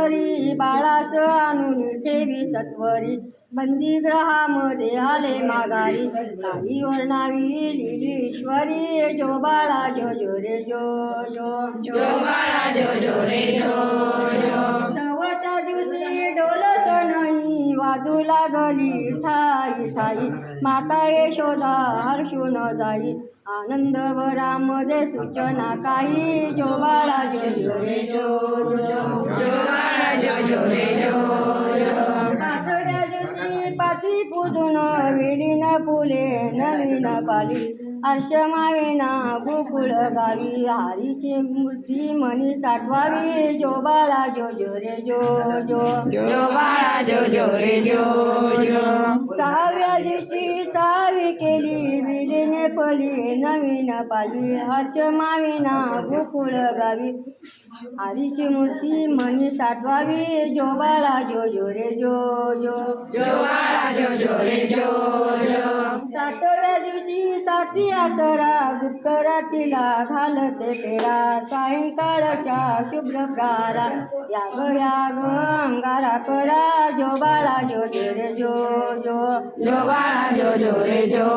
घरी बाळास आणून ठेवी सत्वरी. बंदीग्रहामध्ये आले माघारी काहीवर नावी लिहिली ईश्वरी जो बाळा जो जो रे जो जो जो. बाळा जो जो रे जो जो. सव्वाच्या दिवशी डोल सनई वाजू लागली ठाई ठाई माता यशोदा हर्षून जाई. आनंद वरामध्ये सूचना काही. जो बाळा जो जो रे जो जो. पाचवी पूजून विलीन फुले नवीन पाली अर्शमावेना गोकुळ गावी हरीची मूर्ती मनी साठवावी जो बाळा जो जो रे जो जो जो बाळा जो जो रे जो जो सहाव्या दिवशी मनी साठवावी जो बाळा जो जो रे जो जो जो बाळा जो जो रे जो जो सातव्या दिवशी साती आसरा दुष्करातीला घालते तेरा सायंकाळच्या शुभ्र प्रारा याग याग अंगारा करा जो बाळा जो जो रे जो जो. जो बाळा जो जो रे जो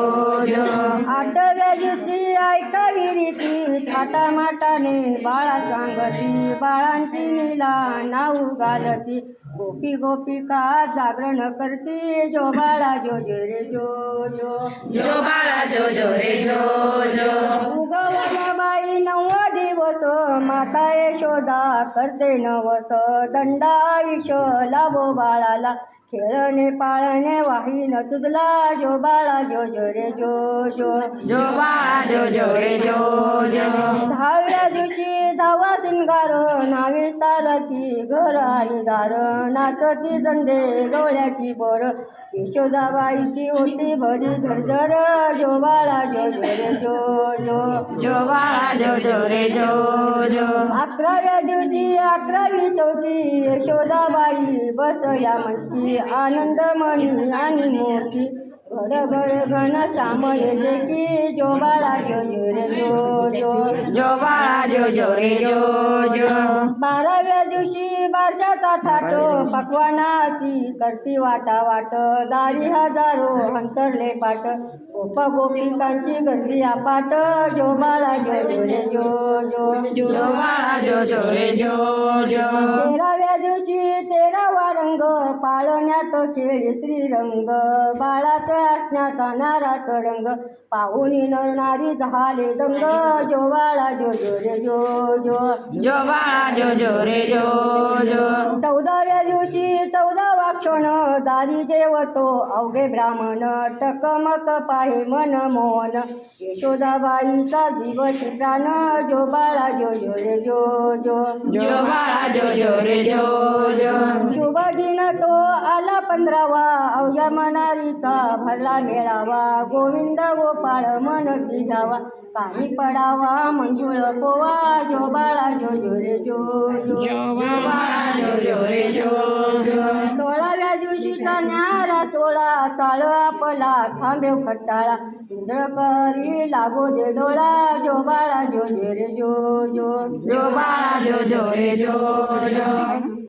जो. आठव्या दिवशी ऐकावी रीती थाटा माटाने बाळा सांगती बाळांची नीला नाऊ घालती. गोपी गोपिका जागरण करती जो बाळा जो जो रे जो जो. जो बाळा जो जो रे जो जो उगवनबाई नव दिवस माता यशोदा करते नवस दंडा विष लाभो बाळाला. खेळणे पाळणे वाहीन तुझला जो बाळा जो जो रे जो जो. जो बाळा जो जो रे जो जो. दहाव्या दिवशी धावा शिंगार नावे सालाची घर आणि दार. नाचती दंडे गवळ्याची बोर यशोदाबाईची होती भरी धरधर जो बाळा जो जो रे जो जो. जो बाळा जो जो रे जो जो. अकराव्या दिवशी अकरावी चौथी यशोदाबाई बस या म्हणती आनंद मणी आणि मोठी घड घड घन श्यामळे देखी जो बाळा जो जो रे जो जो जो बाळा जो जो रे जो जो बाराव्या दिवशी बारशाचा थाट पकवानाची करती वाटा वाट दारी हजारो अंतरले पाट गोप गोपिकांची गर्दी अपाट जो बाळा जो जो रे जो जो जो खेळ श्रीरंग बाळाचा असण्याचा नाराचा रंग पाहुणी नरणारी झाले दंग जो बाळा जो जो रे जो जो. जो बाळा जो जो रे जो जो. चौदाव्या दिवशी चौदावा क्षण दारी जेवतो अवघे ब्राह्मण टकमक पाहे मन मोहन. यशोदाबाईचा जीव प्राण जो बाळा जो जो रे जो जो. जो बाळा जो जो रे जो जो. शुभ दिन तो पंधरावा अवघ्या मनारीचा भरला मेळावा. गोविंद गोपाळ मन जावा. काही पडावा मंजुळ पोवा. जो बाळा जो जो रे जो सोळाव्या दिवशीचा न्यारा सोळा चाल आपला थांबेव खट्टाळा. इंद्र करी लागो दे डोळा. जो बाळा जो जो रे जो जो. जो बाळा जो जो रे जो जो.